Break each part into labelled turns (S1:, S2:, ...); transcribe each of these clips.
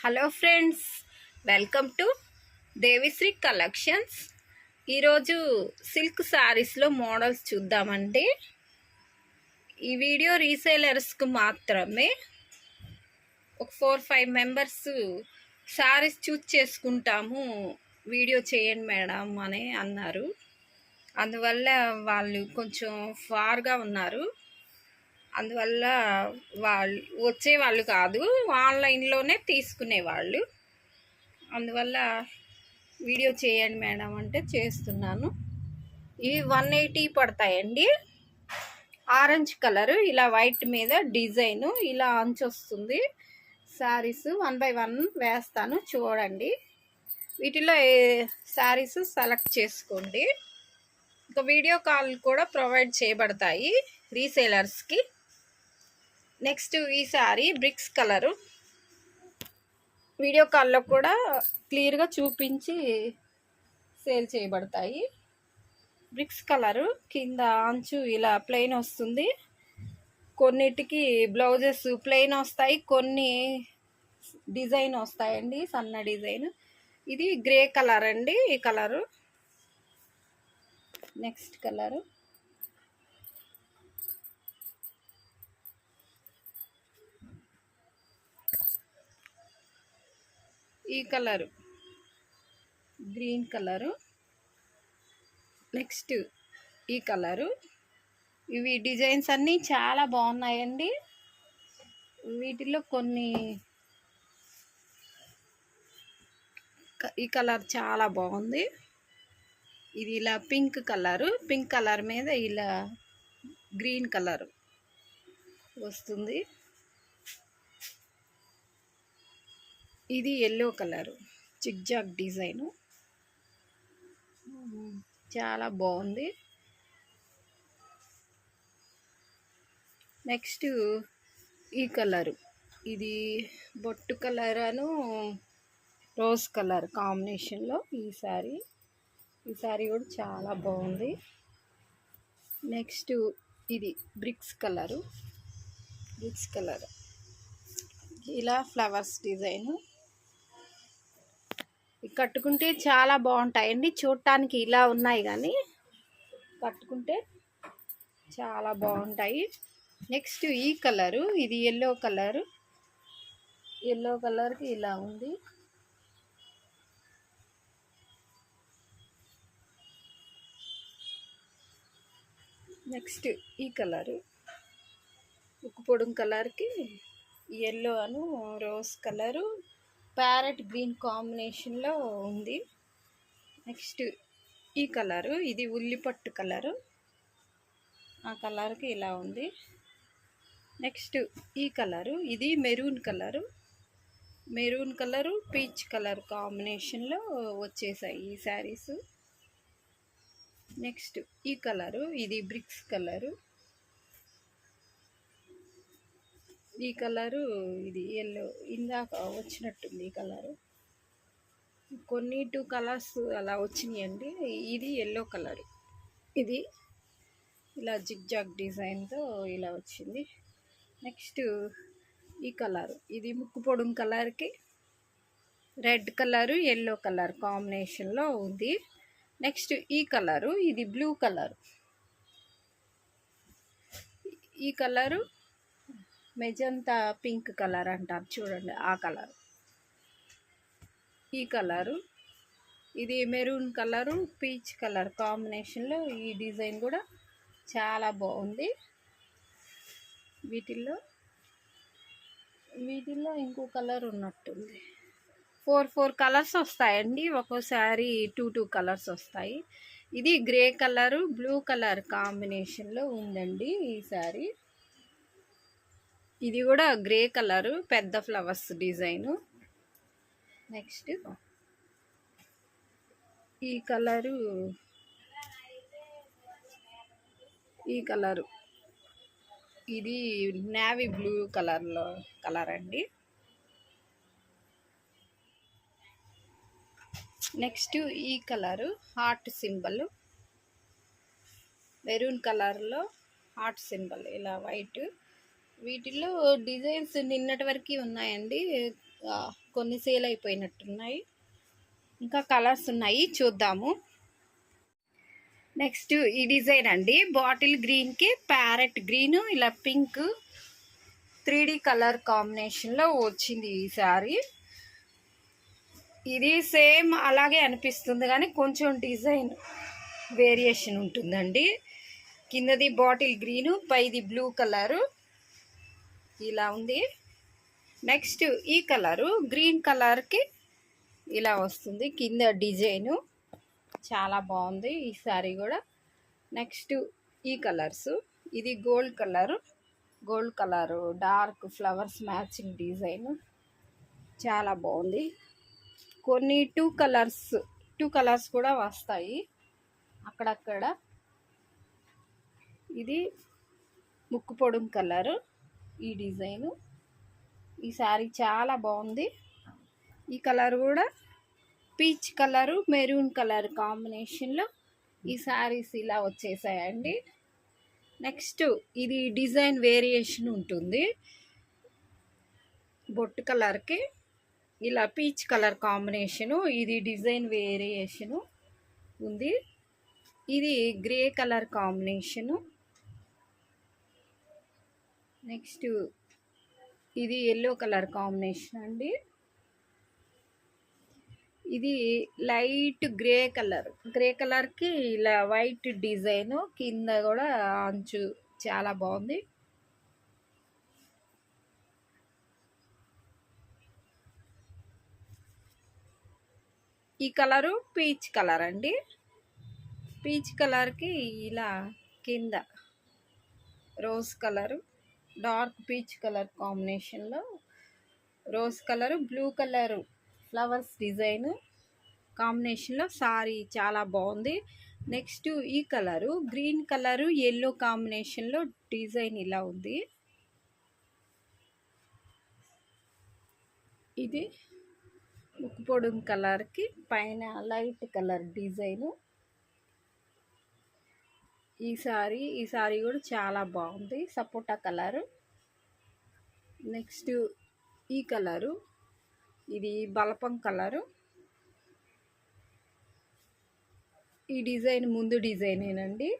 S1: Hello friends welcome to Devishri collections. ఈరోజు silk శారీస్లో models చూద్దామండి. ఈ వీడియో రీసేలర్స్కు మాత్రమే ఒక four five members saris choose చేసుకుంటాము వీడియో చేయండి మేడం అని అన్నారు. అందువల్ల వాళ్ళు కొంచెం ఫార్గా ఉన్నారు. అందువల్ల వాళ్ళు వచ్చే వాళ్ళు కాదు. ఆన్లైన్లోనే తీసుకునేవాళ్ళు. అందువల్ల వీడియో చేయండి మేడం అంటే చేస్తున్నాను. ఇవి వన్ ఎయిటీ పడతాయండి. ఆరెంజ్ కలరు ఇలా వైట్ మీద డిజైన్ ఇలా అంచు వస్తుంది శారీస్ వన్ బై వన్ వేస్తాను చూడండి. వీటిలో ఏ శారీస్ సెలెక్ట్ చేసుకోండి. ఇంకా వీడియో కాల్ కూడా ప్రొవైడ్ చేయబడతాయి రీసేలర్స్కి. నెక్స్ట్ ఈ సారీ బ్రిక్స్ కలరు. వీడియో కాల్లో కూడా క్లియర్గా చూపించి సేల్ చేయబడతాయి. బ్రిక్స్ కలరు కింద అంచు ఇలా ప్లెయిన్ వస్తుంది. కొన్నిటికి బ్లౌజెస్ ప్లెయిన్ వస్తాయి కొన్ని డిజైన్ వస్తాయండి సన్న డిజైన్. ఇది గ్రే కలర్ అండి ఈ కలరు. Next colour. ఈ కలరు. Green colour. నెక్స్ట్ ఈ కలరు. ఇవి డిజైన్స్ అన్నీ చాలా బాగున్నాయండి. వీటిలో కొన్ని ఈ కలర్ చాలా బాగుంది. ఇది ఇలా పింక్ కలరు. పింక్ కలర్ మీద ఇలా గ్రీన్ కలర్ వస్తుంది. ఇది ఎల్లో కలరు చిక్జాక్ డిజైను చాలా బాగుంది నెక్స్ట్ ఈ కలరు ఇది బొట్టు కలర్ అను రోజ్ కలర్ కాంబినేషన్లో ఈ సారీ ఈ సారీ కూడా చాలా బాగుంది నెక్స్ట్ ఇది బ్రిక్స్ కలరు బ్రిక్స్ కలర్ ఇలా ఫ్లవర్స్ డిజైను కట్టుకుంటే చాలా బాగుంటాయండి. చూడటానికి ఇలా ఉన్నాయి కానీ కట్టుకుంటే చాలా బాగుంటాయి. నెక్స్ట్ ఈ కలరు ఇది ఎల్లో కలరు. ఎల్లో కలర్కి ఇలా ఉంది. నెక్స్ట్ ఈ కలరు. ఉక్కు పొడుం కలర్కి ఎల్లో అను రోజ్ కలరు. ప్యారెట్ గ్రీన్ కాంబినేషన్లో ఉంది. నెక్స్ట్ ఈ కలరు ఇది ఉల్లిపట్టు కలరు. ఆ కలర్కి ఇలా ఉంది. నెక్స్ట్ ఈ కలరు ఇది maroon colour. Maroon colour peach colour కాంబినేషన్లో వచ్చేసాయి ఈ శారీస్. నెక్స్ట్ ఈ కలరు ఇది బ్రిక్స్ కలరు. ఈ కలరు ఇది ఎల్లో ఇందాక వచ్చినట్టుంది ఈ కలరు. కొన్ని టూ కలర్స్ అలా వచ్చినాయండి. ఇది ఎల్లో కలర్ ఇది ఇలా జిగ్జాగ్ డిజైన్తో ఇలా వచ్చింది. నెక్స్ట్ ఈ కలర్ ఇది ముక్కు పొడుం కలర్కి రెడ్ కలరు ఎల్లో కలర్ కాంబినేషన్లో ఉంది. నెక్స్ట్ ఈ కలరు ఇది బ్లూ కలర్ ఈ కలరు మెజంతా పింక్ కలర్ అంటారు చూడండి ఆ కలర్. ఈ కలరు. ఇది మెరూన్ కలరు పీచ్ కలర్ కాంబినేషన్లో ఈ డిజైన్ కూడా చాలా బాగుంది. వీటిల్లో వీటిల్లో ఇంకో కలర్ ఉన్నట్టుంది. ఫోర్ ఫోర్ కలర్స్ వస్తాయండి. ఒక్కోసారి టూ టూ కలర్స్ వస్తాయి. ఇది గ్రే కలరు బ్లూ కలర్ కాంబినేషన్లో ఉందండి ఈ సారీ ఇది కూడా గ్రే కలరు పెద్ద ఫ్లవర్స్ డిజైను. నెక్స్ట్ ఈ కలరు ఈ కలరు. ఇది నేవీ బ్లూ కలర్లో కలర్ అండి. నెక్స్ట్ ఈ కలరు హార్ట్ సింబల్. మెరూన్ కలర్లో హార్ట్ సింబల్ ఇలా వైట్. వీటిలో డిజైన్స్ నిన్నటి వరకు ఉన్నాయండి. కొన్ని సేల్ అయిపోయినట్టున్నాయి. ఇంకా కలర్స్ ఉన్నాయి చూద్దాము. నెక్స్ట్ ఈ డిజైన్ అండి. బాటిల్ గ్రీన్కి ప్యారెట్ గ్రీన్ ఇలా పింక్ త్రీ కలర్ కాంబినేషన్లో వచ్చింది ఈ సారీ ఇది సేమ్ అలాగే అనిపిస్తుంది కానీ కొంచెం డిజైన్ వేరియేషన్ ఉంటుందండి. కిందది బాటిల్ గ్రీను పైది బ్లూ కలరు. ఇలా ఉంది. నెక్స్ట్ ఈ కలరు గ్రీన్ కలర్కి ఇలా వస్తుంది కింద డిజైను. చాలా బాగుంది ఈ సారీ కూడా. నెక్స్ట్ ఈ కలర్స్ ఇది gold colour gold colour dark flowers matching design చాలా బాగుంది. కొన్ని టూ కలర్స్ టూ కలర్స్ కూడా వస్తాయి. అక్కడక్కడ ఇది ముక్కు పొడుం కలరు ఈ డిజైను. ఈ శారీ చాలా బాగుంది. ఈ కలర్ కూడా పీచ్ కలరు మెరూన్ కలర్ కాంబినేషన్లో ఈ శారీస్ ఇలా వచ్చేసాయండి. నెక్స్ట్ ఇది డిజైన్ వేరియేషన్ ఉంటుంది. బొట్టు కలర్కి ఇలా పీచ్ కలర్ కాంబినేషను ఇది డిజైన్ వేరియేషను ఉంది. ఇది గ్రే కలర్ కాంబినేషను. నెక్స్ట్ ఇది ఎల్లో కలర్ కాంబినేషన్ అండి. ఇది లైట్ గ్రే కలర్ గ్రే కలర్కి ఇలా వైట్ డిజైన్ కింద కూడా అంచు చాలా బాగుంది. ఈ కలరు పీచ్ కలర్ అండి. పీచ్ కలర్కి ఇలా కింద rose colour dark peach colour కాంబినేషన్లో rose colour blue colour flowers design కాంబినేషన్లో సారీ చాలా బాగుంది. నెక్స్ట్ ఈ కలరు గ్రీన్ కలరు ఎల్లో కాంబినేషన్లో డిజైన్ ఇలా ఉంది. ఇది ఉక్కు పొడుం కలర్కి పైన లైట్ కలర్ డిజైను. ఈ సారీ ఈ సారీ కూడా చాలా బాగుంది. సపోటా కలరు. నెక్స్ట్ ఈ కలరు. ఇది బలపం కలరు. ఈ డిజైన్ ముందు డిజైనేనండి.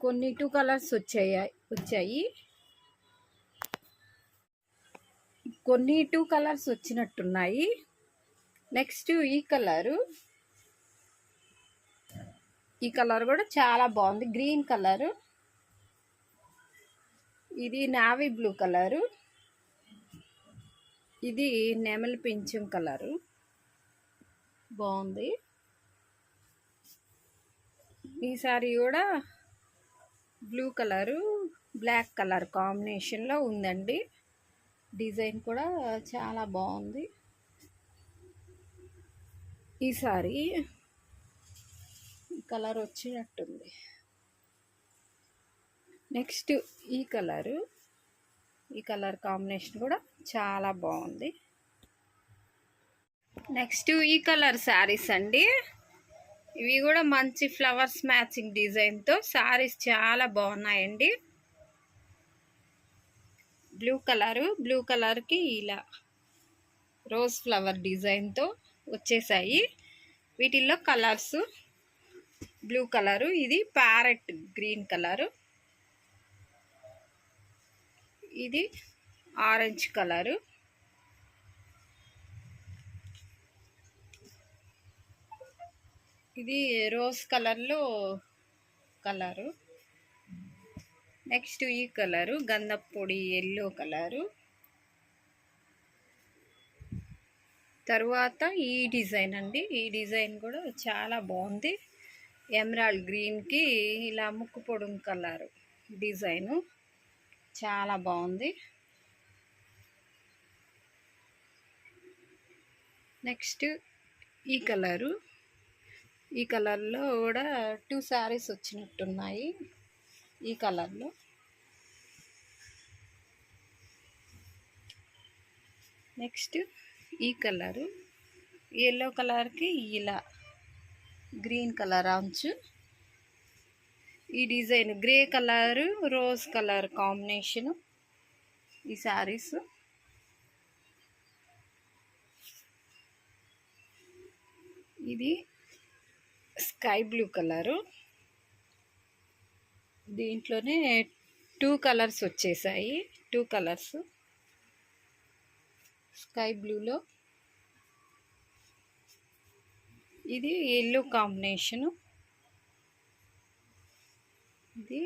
S1: కొన్ని టూ కలర్స్ వచ్చాయి వచ్చాయి. కొన్ని టూ కలర్స్ వచ్చినట్టున్నాయి. నెక్స్ట్ ఈ కలరు. ఈ కలర్ కూడా చాలా బాగుంది. Green colour. ఇది నావీ బ్లూ కలరు. ఇది నెమలి పింఛం కలరు. బాగుంది. ఈ సారీ కూడా బ్లూ కలరు బ్లాక్ కలర్ కాంబినేషన్లో ఉందండి. డిజైన్ కూడా చాలా బాగుంది. ఈ సారీ కలర్ వచ్చినట్టుంది. నెక్స్ట్ ఈ కలరు. ఈ కలర్ కాంబినేషన్ కూడా చాలా బాగుంది. నెక్స్ట్ ఈ కలర్ శారీస్ అండి. ఇవి కూడా మంచి ఫ్లవర్స్ మ్యాచింగ్ డిజైన్తో శారీస్ చాలా బాగున్నాయండి. బ్లూ కలరు బ్లూ కలర్కి ఇలా రోజ్ ఫ్లవర్ డిజైన్తో వచ్చేసాయి. వీటిల్లో కలర్స్ బ్లూ కలరు ఇది ప్యారెట్ గ్రీన్ కలరు. ఇది ఆరెంజ్ కలరు. ఇది రోజ్ కలర్లో కలరు. నెక్స్ట్ ఈ కలరు గంధపొడి ఎల్లో కలరు. తరువాత ఈ డిజైన్ అండి. ఈ డిజైన్ కూడా చాలా బాగుంది. ఎమరాల్డ్ గ్రీన్కి ఇలా ముక్కు పొడుం కలరు డిజైను. చాలా బాగుంది. నెక్స్ట్ ఈ కలరు. ఈ కలర్లో కూడా టూ శారీస్ వచ్చినట్టున్నాయి ఈ కలర్లో. నెక్స్ట్ ఈ కలరు. ఎల్లో కలర్కి ఇలా గ్రీన్ కలర్ అంచు. ఈ design grey colour rose colour combination. ఈ శారీస్. ఇది స్కై బ్లూ కలరు. దీంట్లోనే టూ కలర్స్ వచ్చేసాయి. Two colours. స్కై బ్లూలో ఇది ఎల్లో కాంబినేషను. ఇది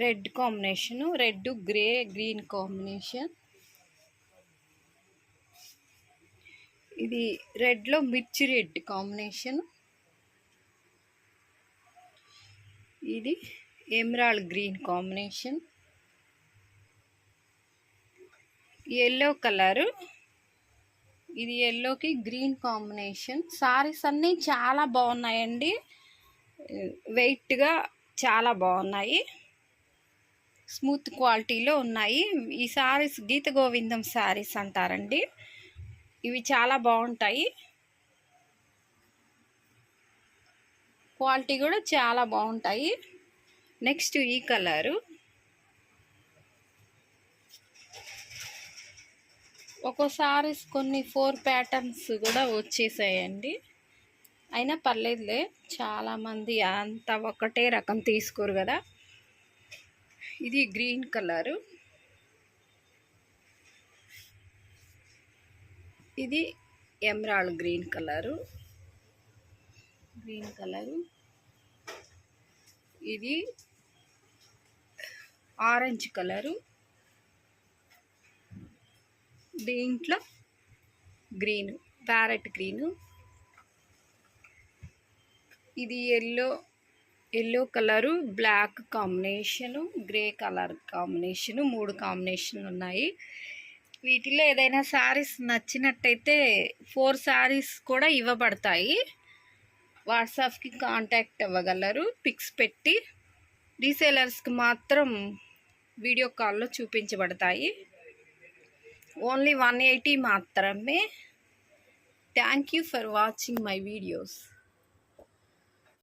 S1: red combination. Red grey green combination. ఇది రెడ్లో మిర్చి రెడ్ కాంబినేషన్. ఇది emerald green combination. Yellow colour ఇది ఎల్లోకి గ్రీన్ కాంబినేషన్ సారీస్ అన్నీ చాలా బాగున్నాయండి. వెయిట్గా చాలా బాగున్నాయి. స్మూత్ క్వాలిటీలో ఉన్నాయి. ఈ సారీస్ గీత గోవిందం సారీస్ అంటారండి. ఇవి చాలా బాగుంటాయి. క్వాలిటీ కూడా చాలా బాగుంటాయి. నెక్స్ట్ ఈ కలరు ఒక్కోసారి కొన్ని ఫోర్ ప్యాటర్న్స్ కూడా వచ్చేసాయండి. అయినా పర్లేదులే చాలామంది అంత ఒకటే రకం తీసుకోరు కదా. ఇది గ్రీన్ కలరు. ఇది emerald green colour. Green colour. ఇది ఆరెంజ్ కలరు. దీంట్లో గ్రీను ప్యారెట్ గ్రీను. ఇది yellow yellow colour black combination grey colour combination మూడు కాంబినేషన్లు ఉన్నాయి. వీటిలో ఏదైనా శారీస్ నచ్చినట్టయితే ఫోర్ శారీస్ కూడా ఇవ్వబడతాయి. వాట్సాప్కి కాంటాక్ట్ అవ్వగలరు. పిక్స్ పెట్టి రీసేలర్స్కి మాత్రం వీడియో కాల్లో చూపించబడతాయి. ఓన్లీ వన్ ఎయిటీ మాత్రమే. Thank you for watching my videos